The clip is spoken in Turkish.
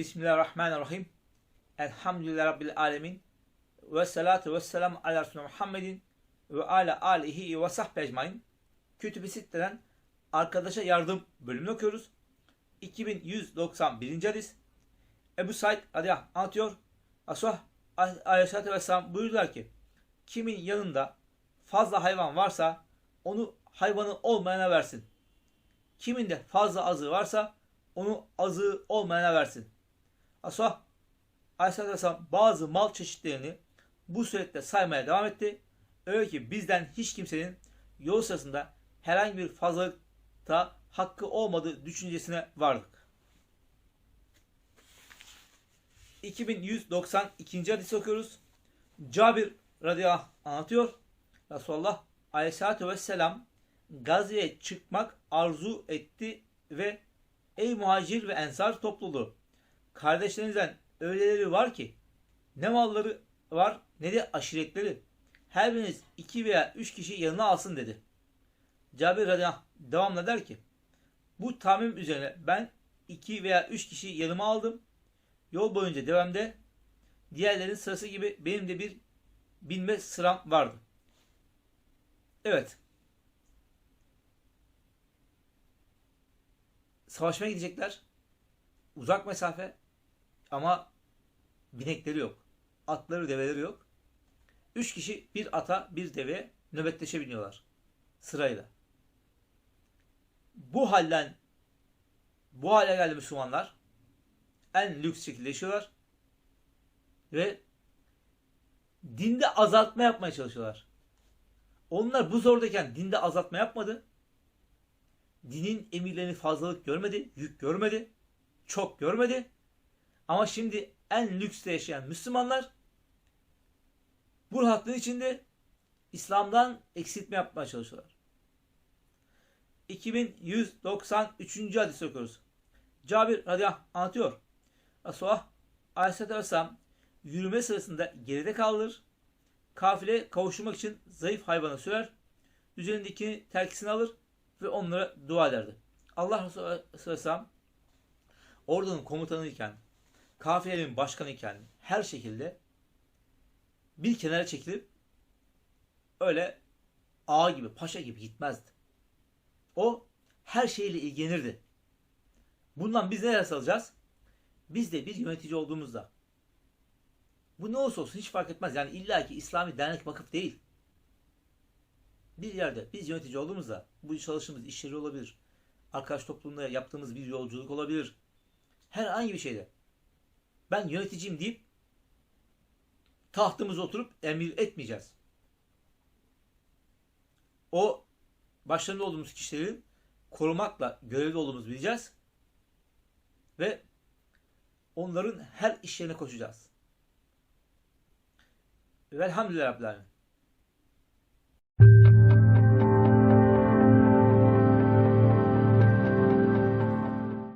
Bismillahirrahmanirrahim. Elhamdülillah Rabbil alemin. Ve salatu ve selamu ala Resulü Muhammedin ve ala alihi ve sahbe ecmain. Kütüb-i Sitte'den Arkadaşa Yardım bölümünü okuyoruz. 2191. hadis. Ebu Said radıyallahu anlatıyor. Asuh aleyhissalatü vesselam buyurdular ki kimin yanında fazla hayvan varsa onu hayvanı olmayana versin. Kimin de fazla azığı varsa onu azığı olmayana versin. Asuh Aleyhisselatü Vesselam bazı mal çeşitlerini bu surette saymaya devam etti. Öyle ki bizden hiç kimsenin yol sırasında herhangi bir fazlalıkta hakkı olmadığı düşüncesine vardık. 2192. hadis okuyoruz. Cabir radıyallahu anh anlatıyor. Resulullah aleyhissalatü vesselam gaziye çıkmak arzu etti ve ey muhacir ve ensar topluluğu kardeşlerinizden öyleleri var ki ne malları var ne de aşiretleri. Her biriniz iki veya üç kişi yanına alsın dedi. Cabir radıyallahu devamla der ki bu tamim üzerine ben iki veya üç kişi yanıma aldım. Yol boyunca devamda diğerlerin sırası gibi benim de bir binme sıram vardı. Evet. Savaşmaya gidecekler. Uzak mesafe ama binekleri yok. Atları, develeri yok. Üç kişi bir ata, bir deveye nöbetleşe biniyorlar. Sırayla. Bu halden bu hale geldi Müslümanlar. En lüks şekilde yaşıyorlar. Ve dinde azaltma yapmaya çalışıyorlar. Onlar bu zordayken dinde azaltma yapmadı. Dinin emirlerini fazlalık görmedi, yük görmedi, çok görmedi. Ama şimdi en lükste yaşayan Müslümanlar bu rahatlığın içinde İslam'dan eksiltme yapmaya çalışıyorlar. 2193. hadis okuyoruz. Cabir radıyallahu anlatıyor. Resulullah aleyhissalatü vesselam yürüme sırasında geride kalır. Kafile kavuşmak için zayıf hayvanı sürer. Üzerindekini terkisini alır ve onlara dua ederdi. Allah Resulü aleyhisselam ordunun komutanı iken, kafilenin başkanı iken her şekilde bir kenara çekilip öyle ağa gibi, paşa gibi gitmezdi. O her şeyle ilgilenirdi. Bundan biz ne ders alacağız? Biz de bir yönetici olduğumuzda bu ne olursa olsun hiç fark etmez. Yani illa ki İslami dernek vakıf değil. Bir yerde biz yönetici olduğumuzda bu çalıştığımız iş yeri olabilir. Arkadaş toplumunda yaptığımız bir yolculuk olabilir. Herhangi bir şeyde. Ben yöneticiyim deyip tahtımıza oturup emir etmeyeceğiz. O başlarında olduğumuz kişileri korumakla görevli olduğumuzu bileceğiz. Ve onların her iş yerine koşacağız. Velhamdülillah Rabbil Alemin.